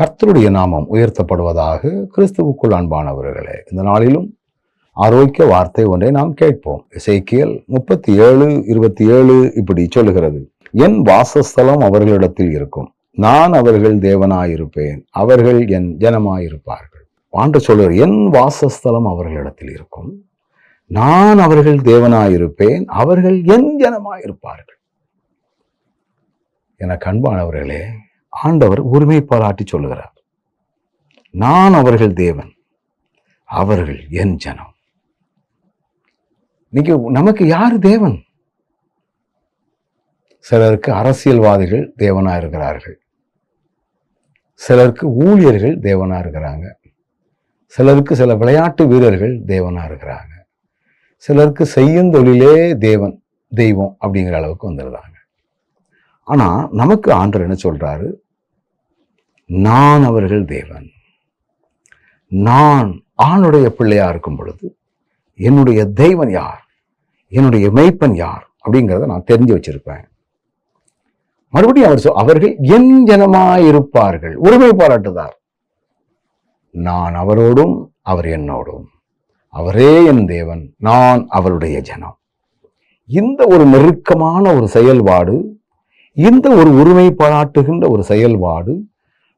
கர்த்தருடைய நாமம் உயர்த்தப்படுவதாக கிறிஸ்துவுக்குள் அன்பானவர்களே இந்த நாளிலும் ஆரோக்கிய வார்த்தை ஒன்றை நாம் கேட்போம். இசைக்கியல் முப்பத்தி ஏழு இருபத்தி ஏழு இப்படி சொல்லுகிறது. என் வாசஸ்தலம் அவர்களிடத்தில் இருக்கும். நான் அவர்கள் தேவனாயிருப்பேன். அவர்கள் என் ஜனமாயிருப்பார்கள். ஆண்டு சொல்லுகிற என் வாசஸ்தலம் அவர்களிடத்தில் இருக்கும். நான் அவர்கள் தேவனாயிருப்பேன். அவர்கள் என் ஜனமாயிருப்பார்கள். என கண்பானவர்களே ஆண்டவர் உரிமை பாராட்டி சொல்லுகிறார். நான் அவர்கள் தேவன் அவர்கள் என் ஜனம். இன்னைக்கு நமக்கு யாரு தேவன்? சிலருக்கு அரசியல்வாதிகள் தேவனா இருக்கிறார்கள். சிலருக்கு ஊழியர்கள் தேவனா இருக்கிறாங்க. சிலருக்கு சில விளையாட்டு வீரர்கள் தேவனா இருக்கிறாங்க. சிலருக்கு செய்யும் தொழிலே தேவன் தெய்வம் அப்படிங்கிற அளவுக்கு வந்துடுறாங்க ஆனா நமக்கு ஆண்டர் என்ன சொல்றாரு? நான் அவர்கள் தேவன். நான் ஆணுடைய பிள்ளையா இருக்கும் பொழுது என்னுடைய தெய்வன் யார்? என்னுடைய மெய்ப்பன் யார்? அப்படிங்கிறத நான் தெரிஞ்சு வச்சிருப்பேன். மறுபடியும் அவர் சொல் அவர்கள் என் ஜனமாயிருப்பார்கள் உரிமை பாராட்டுதார். நான் அவரோடும் அவர் என்னோடும். அவரே என் தேவன் நான் அவருடைய ஜனம். இந்த ஒரு நெருக்கமான ஒரு செயல்பாடு இந்த ஒரு உரிமை பாராட்டுகின்ற ஒரு செயல்பாடு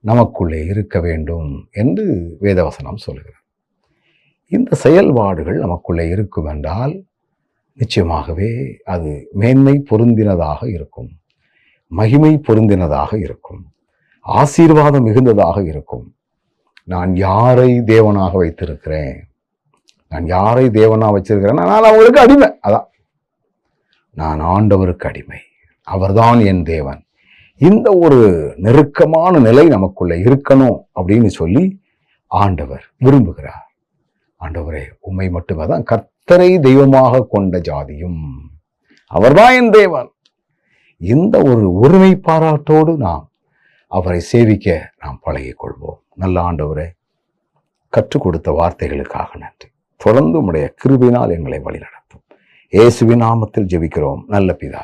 நமக்குள்ளே இருக்க வேண்டும் என்று வேதவசனம் சொல்கிறது. இந்த செயல்பாடுகள் நமக்குள்ளே இருக்கும் என்றால் நிச்சயமாகவே அது மேன்மை பொருந்தினதாக இருக்கும் மகிமை பொருந்தினதாக இருக்கும் ஆசீர்வாதம் மிகுந்ததாக இருக்கும். நான் யாரை தேவனாக வைத்திருக்கிறேன்? நான் யாரை தேவனாக வச்சிருக்கிறேன்? நான் அவங்களுக்கு அடிமை. அதான். நான் ஆண்டவருக்கு அடிமை. அவர்தான் என் தேவன். இந்த ஒரு நெருக்கமான நிலை நமக்குள்ள இருக்கணும் அப்படின்னு சொல்லி ஆண்டவர் விரும்புகிறார். ஆண்டவரே உண்மை மட்டுமே தான் கர்த்தரை தெய்வமாக கொண்ட ஜாதியும். அவர்தான் என் தேவன். இந்த ஒரு ஒருமை பாராட்டோடு நாம் அவரை சேவிக்க நாம் பழகிக்கொள்வோம். நல்ல ஆண்டவரே கற்றுக் கொடுத்த வார்த்தைகளுக்காக நன்றி. தொடர்ந்து உடைய கிருபினால் எங்களை வழிநடத்தும். இயேசுவின் நாமத்தில் ஜெபிக்கிறோம். நல்ல பிதா.